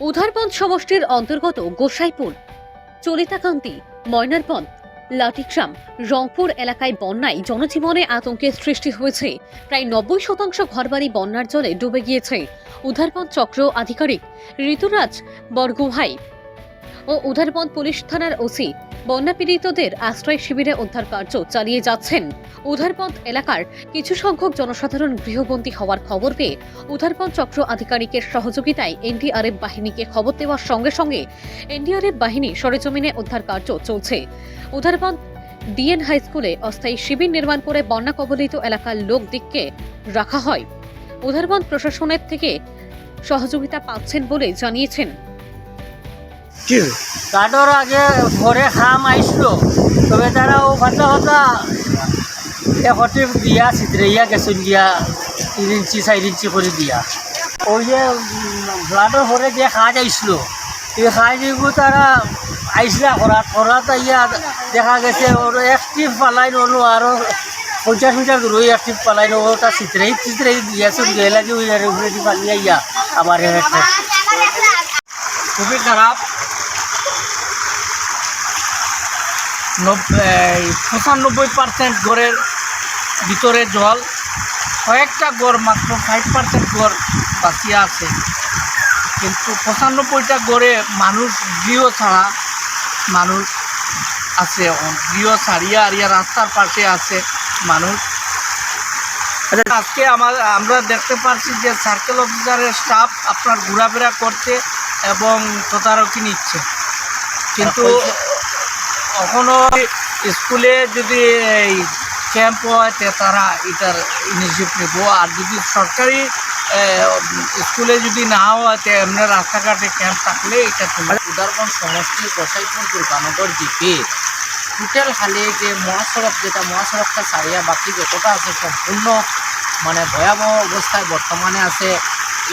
উধারপন্থ সমষ্টির অন্তর্গত গোসাইপুর, চলিতাকান্তি, ময়নারপন্থ লাটিক্রাম রংপুর এলাকায় বন্যায় জনজীবনে আতঙ্কের সৃষ্টি হয়েছে। প্রায় নব্বই শতাংশ ঘরবাড়ি বন্যার জলে ডুবে গিয়েছে। উধারপন্থ চক্র আধিকারিক ঋতুরাজ বরগুহাই ও উধারপন্থ পুলিশ থানার ওসি বন্যা পীড়িতদের আশ্রয় শিবিরে উদ্ধার কার্য চালিয়ে যাচ্ছেন উধারপন্থ এলাকার কিছু সংখ্যক জনসাধারণ গৃহবন্দী হওয়ার খবর পেয়ে উধারপন্থ চক্র আধিকারিকের সহযোগিতায় এনডিআরএফ বাহিনীকে খবর দেওয়ার সঙ্গে সঙ্গে এনডিআরএফ বাহিনী সরেজমিনে উদ্ধার কার্য চলছে। উধারপন্থ ডিএন হাই স্কুলে অস্থায়ী শিবির নির্মাণ করে বন্যা কবলিত এলাকার লোক দিককে রাখা হয়। উধারপন্থ প্রশাসনের থেকে সহযোগিতা পাচ্ছেন বলে জানিয়েছেন কি? কার্ডর আগে ঘরে খাম আইসলো তবে তারা ও ফাটা ফাটা এখটি দিয়া চিত্রাইয়া গেছেন গিয়া তিন ইঞ্চি, চার ইঞ্চি করে দিয়া। ওই যে ব্লাডর ঘরে যে খাজ আইসলো এই খাজ এগুলো তারা আইসলা করাত করাত ইয়া দেখা গেছে, ওর একটিভ পালাই নলো, আরও পঞ্চাশ মিটার দূরে পালাই নো ওটা চিত্রাই চিত্রাই দিয়েছে গেলা যে ওই উপরে পালিয়ে ইয়া আবার একটা খুবই খারাপ পঁচানব্বই পার্সেন্ট ঘরের ভিতরে জল কয়েকটা গড় মাত্র ফাইভ পার্সেন্ট গড় বাঁচিয়ে আছে। কিন্তু পঁচানব্বইটা গড়ে মানুষ গৃহ ছাড়া মানুষ আছে গৃহ ছাড়িয়া আরিয়া রাস্তার পাশে আছে মানুষ। আজকে আমার আমরা দেখতে পাচ্ছি যে সার্কেল অফিসারের স্টাফ আপনার ঘোরাফেরা করতে এবং তদারকি নিচ্ছে। কিন্তু এখনও স্কুলে যদি এই ক্যাম্প হয় তে তারা এটার ইনিশিয়েটিভ নেব। আর যদি সরকারি স্কুলে যদি না হয় তে এমনি রাস্তাঘাটে ক্যাম্প থাকলে এটা তোমার উদারবন সমষ্টি গোসাইপুর দুর্গানগর দিকে টোটাল হালে যে মহাসড়ক যেটা মহাসড়কটা সারিয়া বাকি যতটা আছে সম্পূর্ণ মানে ভয়াবহ অবস্থায় বর্তমানে আছে।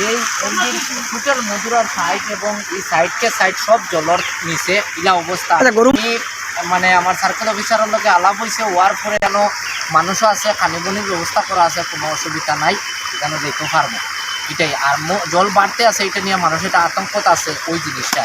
এই মন্দির টোটাল মধুরার সাইড এবং এই সাইডকে সাইড সব জলর নিচে ইলা অবস্থা। আচ্ছা, মানে আমার সার্কেল অফিসারের লগে আলাপ হয়েছে হওয়ার পরে যেন মানুষও আছে খানিবনির ব্যবস্থা করা আছে, কোনো অসুবিধা নাই যেন যেতে পারব এটাই আর জল বাড়তে আছে এটা নিয়ে মানুষের এটা আতঙ্কত আছে ওই জিনিসটা